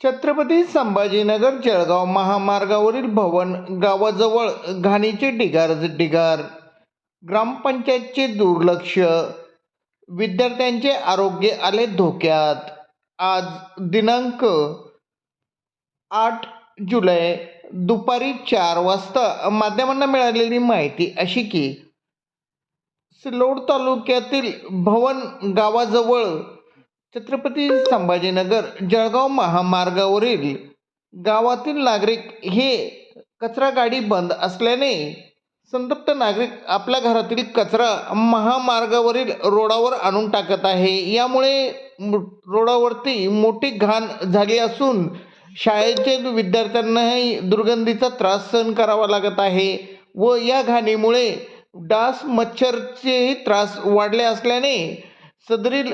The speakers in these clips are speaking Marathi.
छत्रपती संभाजीनगर जळगाव महामार्गावरील भवन गावाजवळ घाणीचे ढिगार ढिगार. ग्रामपंचायतचे दुर्लक्ष. विद्यार्थ्यांचे आरोग्य आले धोक्यात. आज दिनांक आठ जुलै दुपारी चार वाजता माध्यमांना मिळालेली माहिती अशी की सिल्लोड तालुक्यातील भवन गावाजवळ छत्रपती संभाजीनगर जळगाव महामार्गावरील गावातील नागरिक हे कचरा गाडी बंद असल्याने संतप्त नागरिक आपल्या घरातील कचरा महामार्गावरील रोडावर आणून टाकत आहे. यामुळे रोडावरती मोठी घाण झाली असून शाळेचे विद्यार्थ्यांनाही दुर्गंधीचा त्रास सहन करावा लागत आहे व या घाणीमुळे डास मच्छरचेही त्रास वाढले असल्याने सदरील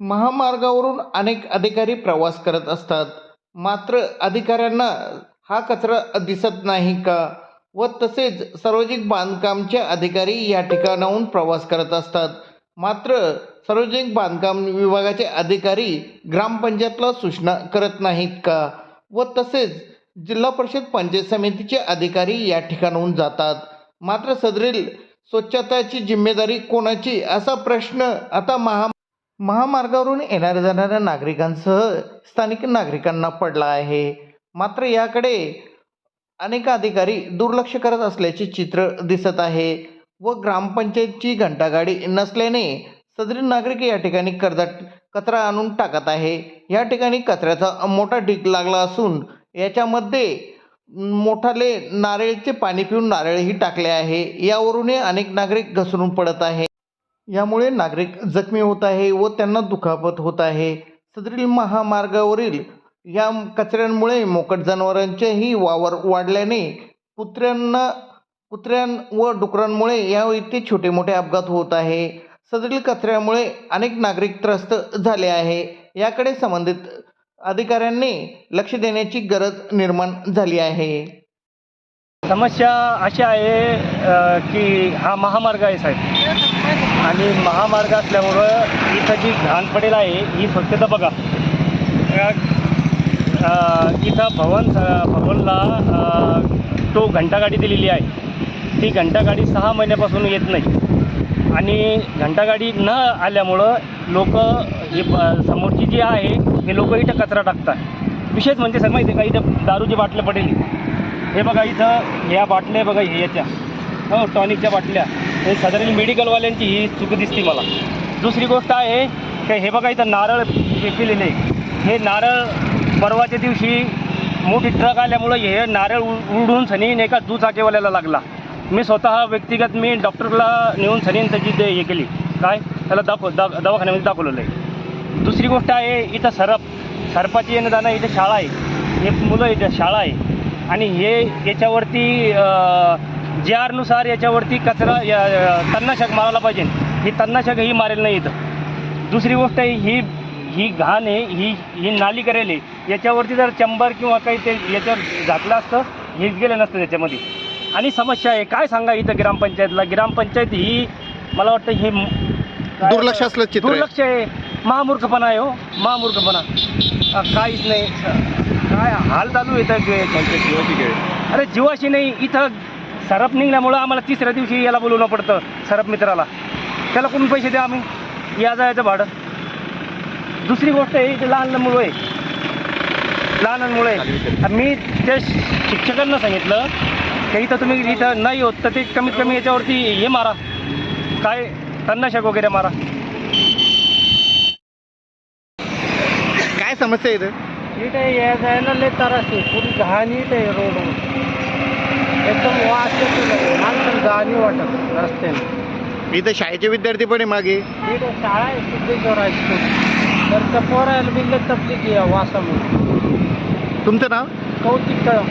महामार्गावरून अनेक अधिकारी प्रवास करत असतात. मात्र अधिकाऱ्यांना हा कचरा दिसत नाही का? व तसेच सार्वजनिक बांधकामचे अधिकारी या ठिकाणाहून प्रवास करत असतात. मात्र सार्वजनिक बांधकाम विभागाचे अधिकारी ग्रामपंचायतला सूचना करत नाहीत का? व तसेच जिल्हा परिषद पंचायत समितीचे अधिकारी या ठिकाणाहून जातात. मात्र सदरील स्वच्छताची जिम्मेदारी कोणाची? असा प्रश्न आता महा महामार्गावरून येणाऱ्या जाणाऱ्या नागरिकांसह स्थानिक नागरिकांना पडला आहे. मात्र याकडे अनेक अधिकारी दुर्लक्ष करत असल्याचे चित्र दिसत आहे व ग्रामपंचायतची घंटागाडी नसल्याने सदरील नागरिक या ठिकाणी कर्जात कचरा आणून टाकत आहे. या ठिकाणी कचऱ्याचा मोठा ढीग लागला असून याच्यामध्ये मोठाले नारळचे पाणी पिऊन नारळही टाकले आहे. यावरूनही अनेक नागरिक घसरून पडत आहे. यामुळे नागरिक जखमी होत आहे व त्यांना दुखापत होत आहे. सदरील महामार्गावरील या कचऱ्यांमुळे मोकट जनावरांचेही वावर वाढल्याने कुत्र्यांना कुत्र्यां व डुकरांमुळे या इथे छोटे मोठे अपघात होत आहे. सदरील कचऱ्यामुळे अनेक नागरिक त्रस्त झाले आहे. याकडे संबंधित अधिकाऱ्यांनी लक्ष देण्याची गरज निर्माण झाली आहे. समस्या अशी आहे की हा महामार्ग आहे साहेब. आणि महामार्ग असल्यामुळं इथं जी घाण पडेल आहे ही स्वच्छता बघा. इथं भवन भवनला तो घंटागाडी दिलेली आहे. ती घंटागाडी सहा महिन्यापासून येत नाही. आणि घंटागाडी न आल्यामुळं लोक ही समोरची जी आहे हे लोक इथं कचरा टाकतात. विशेष म्हणजे सर माहिती आहे का इथं दारूची बाटल्या पडेल. हे बघा इथं या बाटल्या बघा हे याच्या. हो टॉनिकच्या बाटल्या. हे साधारण मेडिकलवाल्यांची ही चूक दिसते मला. दुसरी गोष्ट आहे की हे बघा इथं नारळ पिकलेले हे नारळ परवाच्या दिवशी मोठी ट्रक आल्यामुळं हे नारळ उ- उडून सनीन एका दुचाकीवाल्याला लागला. मी स्वतः व्यक्तिगत मी डॉक्टरला नेऊन सनीन त्याची ते हे केली. काय? त्याला दाखव दा दवाखान्यामध्ये दाखवलेलं आहे. दुसरी गोष्ट आहे इथं सरप सरपाची येणं जाणं इथं शाळा आहे. हे मुलं इथं शाळा आहे. आणि हे याच्यावरती जे आरनुसार याच्यावरती कचरा या- तणनाशक मारायला पाहिजे. ही तणनाशक ही मारेल नाही इथं. दुसरी गोष्ट आहे ही ही घाण आहे ही ही नाली करेल आहे. याच्यावरती जर चंबर किंवा काही ते याच्यावर झाकलं असतं हेच गेलं नसतं त्याच्यामध्ये. आणि समस्या आहे काय सांगा इथं ग्रामपंचायतला? ग्रामपंचायत ही मला वाटतं ही दुर्लक्ष असलं चित्र आहे. दुर्लक्ष आहे. महामूर्खपणा आहे हो महामूर्खपणा. काहीच नाही. काय हाल चालू येतं अरे जीवाशी नाही इथं सरप निघल्यामुळं आम्हाला तिसऱ्या दिवशी याला बोलवणं पडतं सरप मित्राला. त्याला कोण पैसे द्या आम्ही? या जायचं भाडं. दुसरी गोष्ट आहे इथे लहान लहान मुलं आहे. लहान लहान मुलं आहे मी त्या शिक्षकांना सांगितलं की इथं तुम्ही इथं नाही होत तर ते कमीत कमी याच्यावरती हे मारा. काय तन्नाशक वगैरे मारा. काय समस्या आहे इथं? इथे या जायला लय त्रास आहे. पुरी घाण इथे आहे रोडवर. एकदम वास येतो माणसाला जाणी वाटत रस्त्याने. इथं शाळेचे विद्यार्थी पण आहे मागे. इथे शाळा आहे सिद्धेश्वर हायस्कूल तर त्या पोरायला बिल्ले तपलीची या वासामुळे. तुमचं नाव? कौतिक कळम